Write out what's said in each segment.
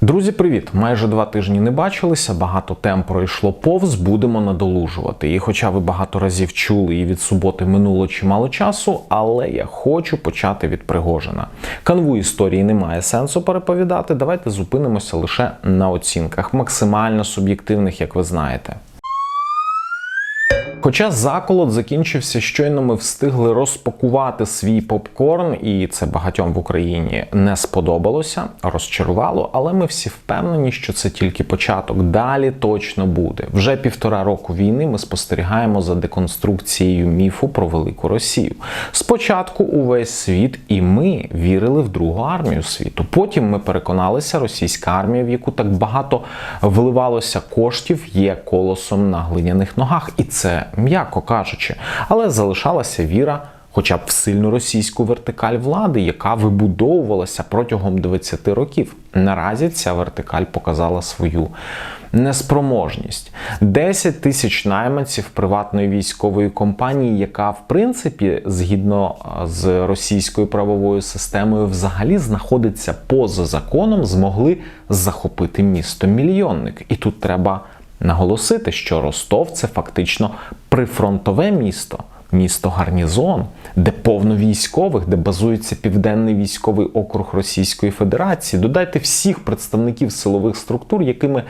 Друзі, привіт! Майже два тижні не бачилися, багато тем пройшло повз, будемо надолужувати. І хоча ви багато разів чули і від суботи минуло чимало часу, але я хочу почати від Пригожина. Канву історії немає сенсу переповідати. Давайте зупинимося лише на оцінках, максимально суб'єктивних, як ви знаєте. Хоча заколот закінчився, щойно ми встигли розпакувати свій попкорн, і це багатьом в Україні не сподобалося, розчарувало, але ми всі впевнені, що це тільки початок. Далі точно буде. Вже півтора року війни ми спостерігаємо за деконструкцією міфу про велику Росію. Спочатку увесь світ, і ми вірили в другу армію світу. Потім ми переконалися, російська армія, в яку так багато вливалося коштів, є колосом на глиняних ногах, і це м'яко кажучи, але залишалася віра. Хоча б в сильну російську вертикаль влади, яка вибудовувалася протягом 20 років. Наразі ця вертикаль показала свою неспроможність. 10 тисяч найманців приватної військової компанії, яка в принципі, згідно з російською правовою системою, взагалі знаходиться поза законом, змогли захопити місто мільйонник. І тут треба наголосити, що Ростов це фактично прифронтове місто. Місто Гарнізон, де повно військових, де базується Південний військовий округ Російської Федерації. Додайте всіх представників силових структур, якими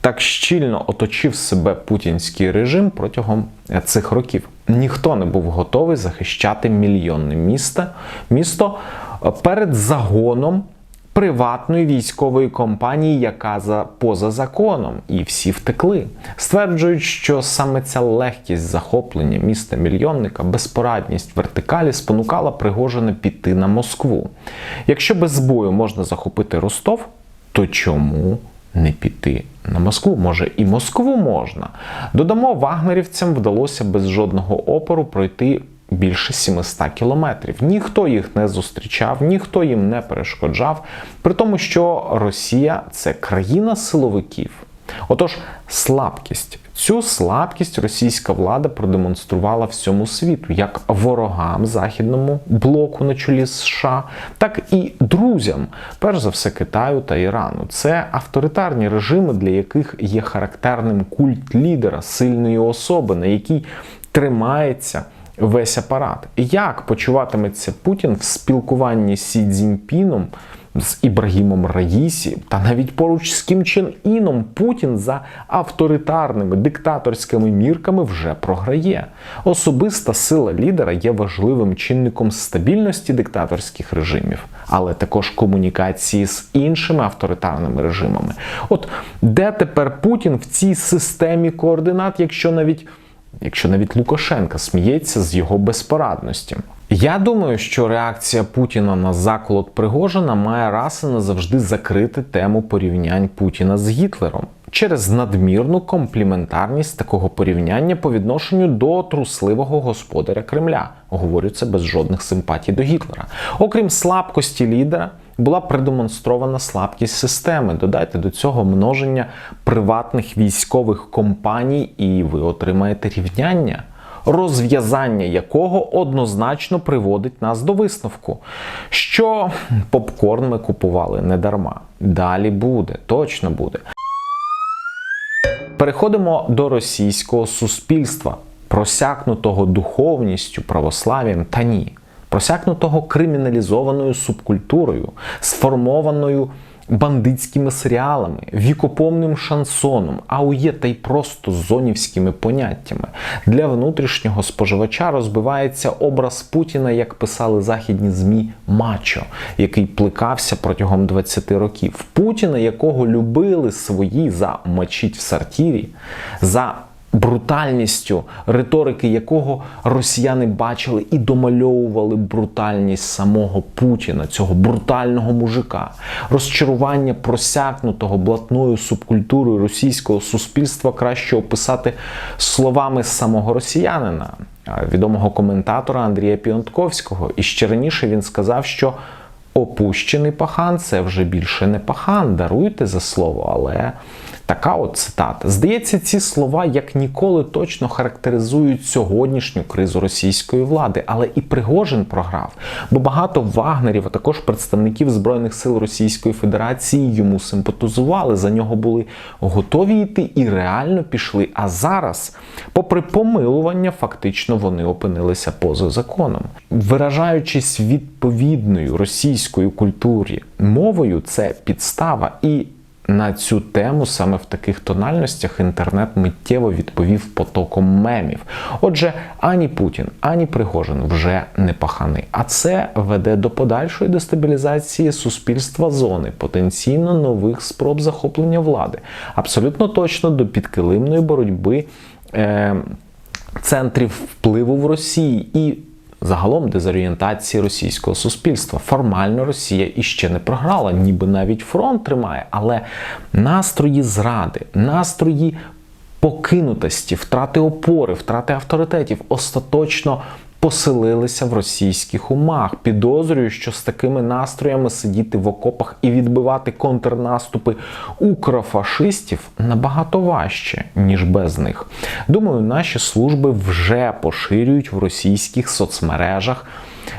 так щільно оточив себе путінський режим протягом цих років. Ніхто не був готовий захищати мільйонне місто, місто перед загоном приватної військової компанії, яка за поза законом, і всі втекли. Стверджують, що саме ця легкість захоплення міста мільйонника, безпорадність вертикалі спонукала Пригожина піти на Москву. Якщо без бою можна захопити Ростов, то чому? Не піти на Москву, може і Москву можна. Додамо, вагнерівцям вдалося без жодного опору пройти більше 700 кілометрів. Ніхто їх не зустрічав, ніхто їм не перешкоджав, при тому, що Росія це країна силовиків. Отож, слабкість. Цю слабкість російська влада продемонструвала всьому світу, як ворогам західному блоку на чолі США, так і друзям, перш за все, Китаю та Ірану. Це авторитарні режими, для яких є характерним культ лідера, сильної особи, на якій тримається весь апарат. Як почуватиметься Путін в спілкуванні з Сі Цзіньпіном, з Ібрагімом Раїсі та навіть поруч з Кім Чен Іном Путін за авторитарними диктаторськими мірками вже програє. Особиста сила лідера є важливим чинником стабільності диктаторських режимів, але також комунікації з іншими авторитарними режимами. От де тепер Путін в цій системі координат, якщо навіть якщо навіть Лукашенка сміється з його безпорадності. Я думаю, що реакція Путіна на заколот Пригожина має раз і назавжди закрити тему порівнянь Путіна з Гітлером через надмірну компліментарність такого порівняння по відношенню до трусливого господаря Кремля. Говорю це без жодних симпатій до Гітлера. Окрім слабкості лідера. Була продемонстрована слабкість системи. Додайте до цього множення приватних військових компаній, і ви отримаєте рівняння, розв'язання якого однозначно приводить нас до висновку, що попкорн ми купували не дарма. Далі буде, точно буде. Переходимо до російського суспільства, просякнутого духовністю, православ'ям та ні просякнутого криміналізованою субкультурою, сформованою бандитськими серіалами, вікопомним шансоном, аує та й просто зонівськими поняттями. Для внутрішнього споживача розбивається образ Путіна, як писали західні змі, мачо, який плекався протягом 20 років. Путіна, якого любили свої за мочить в сортірі, за брутальністю, риторики якого росіяни бачили і домальовували брутальність самого Путіна, цього брутального мужика, розчарування просякнутого блатною субкультурою російського суспільства краще описати словами самого росіянина, відомого коментатора Андрія Піонтковського. І ще раніше він сказав, що. Опущений пахан це вже більше не пахан. Даруйте за слово, але Така от цитата. Здається, ці слова як ніколи точно характеризують сьогоднішню кризу російської влади, але і Пригожин програв, бо багато вагнерів, а також представників збройних сил Російської Федерації йому симпатизували. За нього були готові йти і реально пішли. А зараз, попри помилування, фактично вони опинилися поза законом, виражаючись відповідною російською культурі мовою, це підстава і. На цю тему саме в таких тональностях інтернет миттєво відповів потоком мемів. Отже, ані Путін, ані Пригожин вже не пахани. А це веде до подальшої дестабілізації суспільства зони, потенційно нових спроб захоплення влади, абсолютно точно до підкилимної боротьби е, центрів впливу в Росії і. Загалом дезорієнтації російського суспільства. Формально Росія іще не програла, ніби навіть фронт тримає, але настрої зради, настрої покинутості, втрати опори, втрати авторитетів остаточно поселилися в російських умах. Підозрюю, що з такими настроями сидіти в окопах і відбивати контрнаступи укрофашистів набагато важче, ніж без них. Думаю, наші служби вже поширюють в російських соцмережах.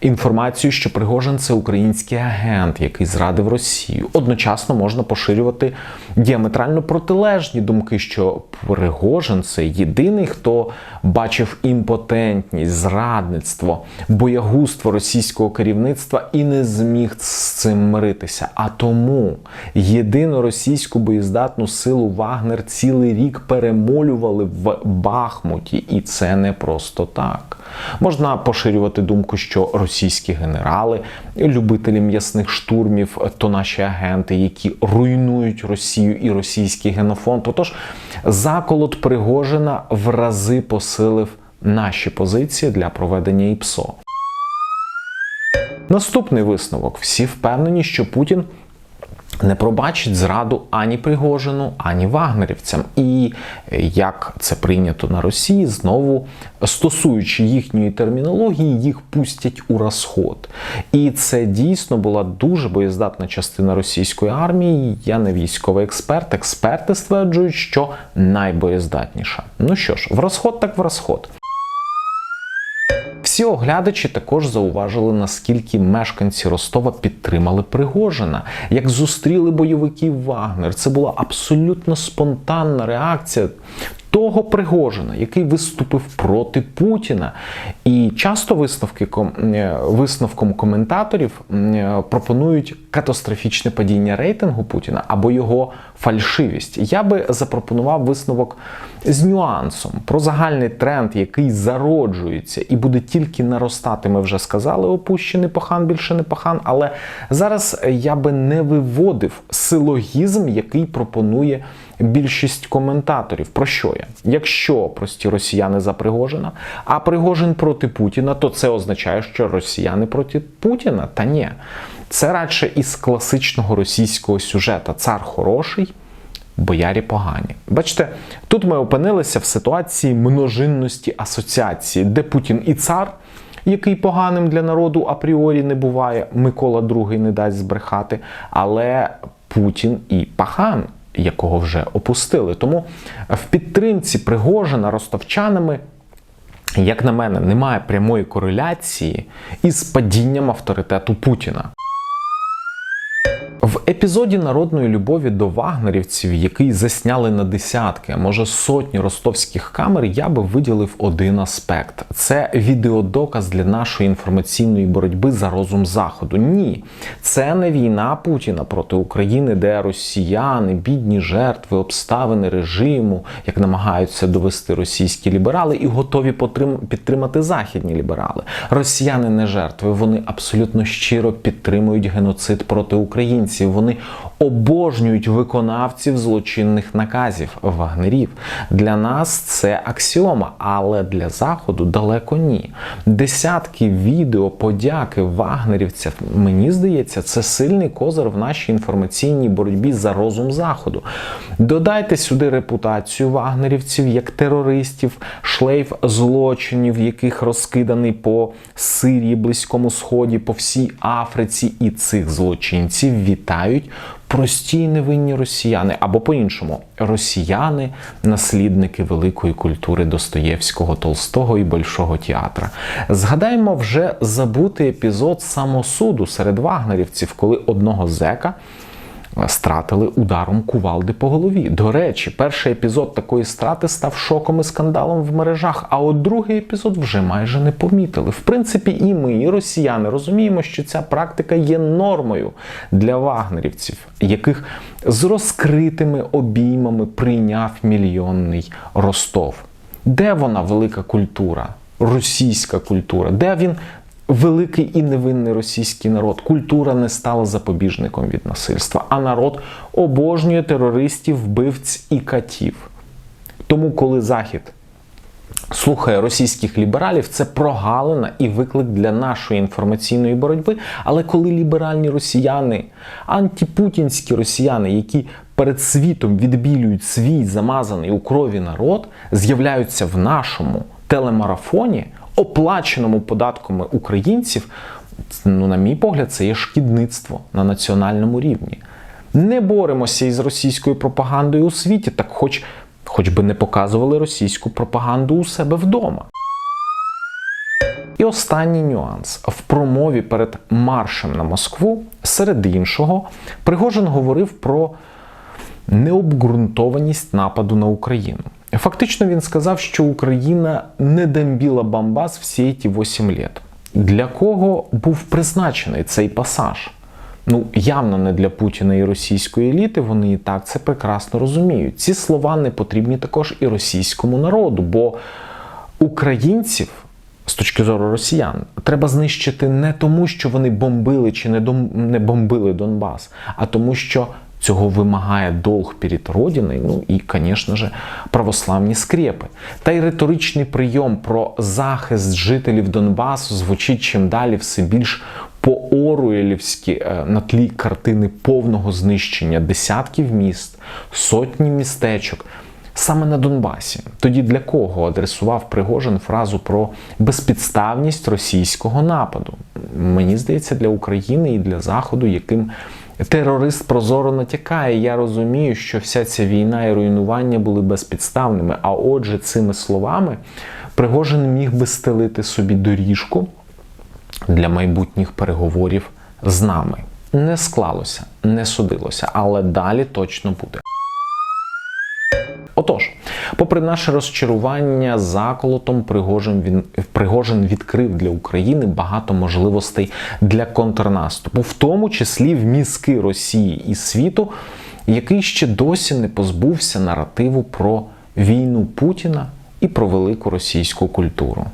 Інформацію, що Пригожин це український агент, який зрадив Росію. Одночасно можна поширювати діаметрально протилежні думки, що Пригожин це єдиний, хто бачив імпотентність, зрадництво, боягузтво російського керівництва і не зміг з цим миритися. А тому єдину російську боєздатну силу Вагнер цілий рік перемолювали в Бахмуті, і це не просто так. Можна поширювати думку, що російські генерали, любителі м'ясних штурмів, то наші агенти, які руйнують Росію і російський генофонд. Отож, заколот Пригожина в рази посилив наші позиції для проведення ІПСО. Наступний висновок: всі впевнені, що Путін не пробачить зраду ані Пригожину, ані вагнерівцям. І як це прийнято на Росії, знову стосуючи їхньої термінології, їх пустять у розход. І це дійсно була дуже боєздатна частина російської армії. Я не військовий експерт. Експерти стверджують, що найбоєздатніша. Ну що ж, в розход так в розход. Всі оглядачі також зауважили, наскільки мешканці Ростова підтримали Пригожина, як зустріли бойовиків Вагнер. Це була абсолютно спонтанна реакція. Того Пригожина, який виступив проти Путіна, і часто висновки висновком коментаторів пропонують катастрофічне падіння рейтингу Путіна або його фальшивість. Я би запропонував висновок з нюансом про загальний тренд, який зароджується і буде тільки наростати. Ми вже сказали, опущений пахан більше не пахан. Але зараз я би не виводив силогізм, який пропонує більшість коментаторів. Про що я? Якщо прості росіяни за Пригожина, а Пригожин проти Путіна, то це означає, що росіяни проти Путіна? Та ні. Це радше із класичного російського сюжета Цар хороший. Боярі погані. Бачите, тут ми опинилися в ситуації множинності асоціації, де Путін і цар, який поганим для народу апріорі не буває, Микола II не дасть збрехати, але Путін і пахан, якого вже опустили. Тому в підтримці Пригожина ростовчанами. Як на мене, немає прямої кореляції із падінням авторитету Путіна. В епізоді народної любові до вагнерівців, який засняли на десятки, а може сотні ростовських камер, я би виділив один аспект: це відеодоказ для нашої інформаційної боротьби за розум заходу. Ні, це не війна Путіна проти України, де росіяни, бідні жертви, обставини режиму, як намагаються довести російські ліберали, і готові підтримати західні ліберали. Росіяни не жертви, вони абсолютно щиро підтримують геноцид проти українців. Вони обожнюють виконавців злочинних наказів вагнерів. Для нас це аксіома, але для заходу далеко ні. Десятки відео подяки вагнерівців, мені здається, це сильний козир в нашій інформаційній боротьбі за розум заходу. Додайте сюди репутацію вагнерівців як терористів, шлейф злочинів, яких розкиданий по Сирії, Близькому Сході, по всій Африці, і цих злочинців вітають прості невинні росіяни, або по-іншому, росіяни, наслідники великої культури Достоєвського, Толстого і Большого театра. Згадаємо вже забутий епізод самосуду серед вагнерівців, коли одного зека стратили ударом кувалди по голові. До речі, перший епізод такої страти став шоком і скандалом в мережах, а от другий епізод вже майже не помітили. В принципі, і ми, і росіяни розуміємо, що ця практика є нормою для вагнерівців, яких з розкритими обіймами прийняв мільйонний Ростов. Де вона велика культура? Російська культура, де він великий і невинний російський народ. Культура не стала запобіжником від насильства, а народ обожнює терористів, вбивць і катів. Тому, коли Захід слухає російських лібералів, це прогалина і виклик для нашої інформаційної боротьби. Але коли ліберальні росіяни, антипутінські росіяни, які перед світом відбілюють свій замазаний у крові народ, з'являються в нашому телемарафоні, оплаченому податками українців, ну, на мій погляд, це є шкідництво на національному рівні. Не боремося із російською пропагандою у світі, так хоч, хоч би не показували російську пропаганду у себе вдома. І останній нюанс в промові перед маршем на Москву, серед іншого, Пригожин говорив про необґрунтованість нападу на Україну. Фактично він сказав, що Україна не дембіла Бамбас всі ці 8 літ. Для кого був призначений цей пасаж? Ну, явно не для Путіна і російської еліти, вони і так це прекрасно розуміють. Ці слова не потрібні також і російському народу, бо українців, з точки зору росіян, треба знищити не тому, що вони бомбили чи не бомбили Донбас, а тому, що Цього вимагає долг перед Родиною, ну і, звісно ж, православні скрепи. Та й риторичний прийом про захист жителів Донбасу звучить чим далі все більш по-оруелівськи на тлі картини повного знищення десятків міст, сотні містечок. Саме на Донбасі. Тоді для кого адресував Пригожин фразу про безпідставність російського нападу? Мені здається, для України і для Заходу, яким Терорист прозоро натякає. Я розумію, що вся ця війна і руйнування були безпідставними. А отже, цими словами Пригожин міг би стелити собі доріжку для майбутніх переговорів з нами. Не склалося, не судилося, але далі точно буде. Отож, попри наше розчарування заколотом, Пригожин він Пригожин відкрив для України багато можливостей для контрнаступу, в тому числі в мізки Росії і світу, який ще досі не позбувся наративу про війну Путіна і про велику російську культуру.